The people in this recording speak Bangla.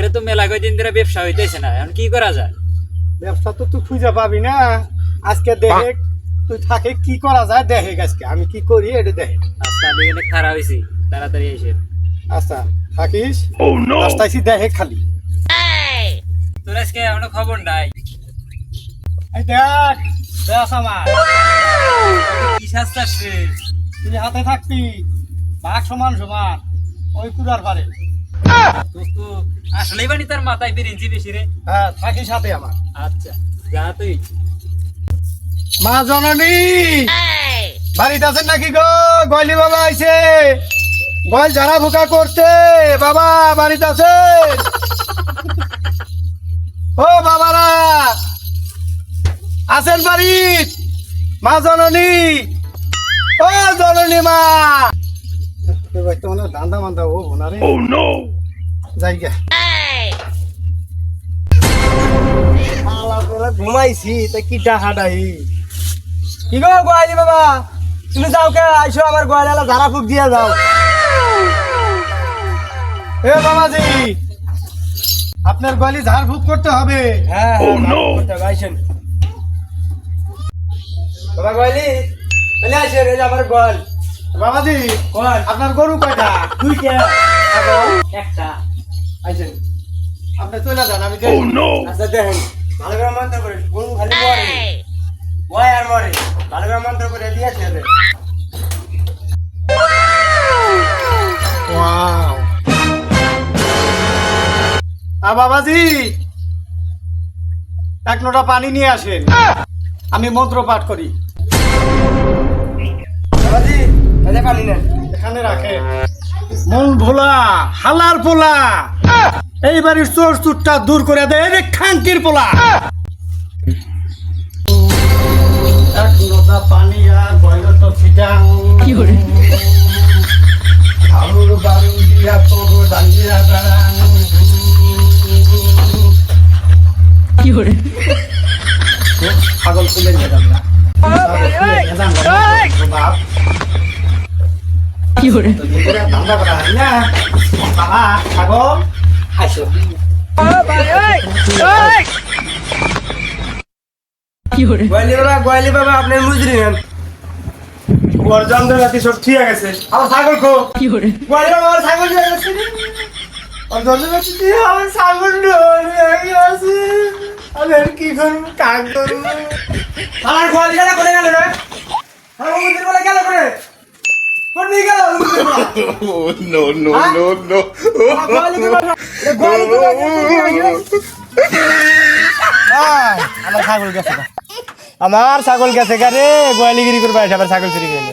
কয়দিন ধরে ব্যবসা হইতেছে না এখন কি করা যায়? ব্যবসা তো তুই খুঁজে পাবি না। আজকে দেখে তুই থাকে কি করা যায় দেখে আজকে? আমি কি করি এটা দেখে আজকে আমি এখানে খারাপ হয়েছি তাড়াতাড়ি এসে আচ্ছা থাকিস? রাস্তাইছি দেখে খালি। তোর আজকে এখনও খবর নাই। দেখ দেখ আমার। কি শাস্তি তুই হাতে থাকবি ভাগ সমান সমান ওই কুড়ার পারে। আসলেই বানি তার মাথায় বেরিয়েছি বেশি রে। হ্যাঁ আমার। আচ্ছা যা তুই। মা জননী বাড়িতে আছেন নাকি গো? গয়লি বাবা আইছে। গয়ল ঝাড়া ফুকা করতে বাবা বাড়িতে আছে ও বাবারা আছেন বাড়িত মা জননী ও জননী মা। দান্দা মান্দা ও বোনারে জায়গা। ঘুমাইছি তা কি ডাহাডাহি? কি গো গোয়ালি বাবা? তুমি যাও কে আইসো আমার গোয়ালা ধারা ফুক দিয়ে যাও। এ বাবাজি আপনার গোয়ালি ঝাড় ফুক করতে হবে। হ্যাঁ আইসেন। বাবা গোয়ালি তাহলে আইসেন এই যে আমার গোয়াল। বাবাজি গোয়াল? আপনার গরু কয়টা? দুইটা। একটা। আইসেন আপনি চলে যান আমি আচ্ছা দেখেন ভালো করে মন্ত্র করে গরু খালি মরে। ময় আর মরে ভালো করে মন্ত্র করে দিয়েছে রে আ বাবাজি! এক লোটা পানি নিয়ে আসেন। আমি মন্ত্র পাঠ করি। বাবাজি পানি নেন এখানে রাখেন। মন ভোলা হালার পোলা। এইবারের চোর চুরটা দূর করে দেয় রে খাঙ্কির পোলা। এক পানি আর বয়ল তো ছিটাং। কি করে? আলুর বালু দিয়া তোর ডালিয়া বেড়াং কি করে? পাগল খুলে যেতাম কি করে? না গোয়ালি ছাগল আছে কি করব কাক করব আমার গোয়ালি করে গেল রে আমার গেল করে কোন দিকে গেল মন্দির বলে? Oh no no Huh? no no! আমার ছাগল গেছে। আমার ছাগল গেছে গা রে গোয়ালিগিরি করবে আবার ছাগল চুরি করে।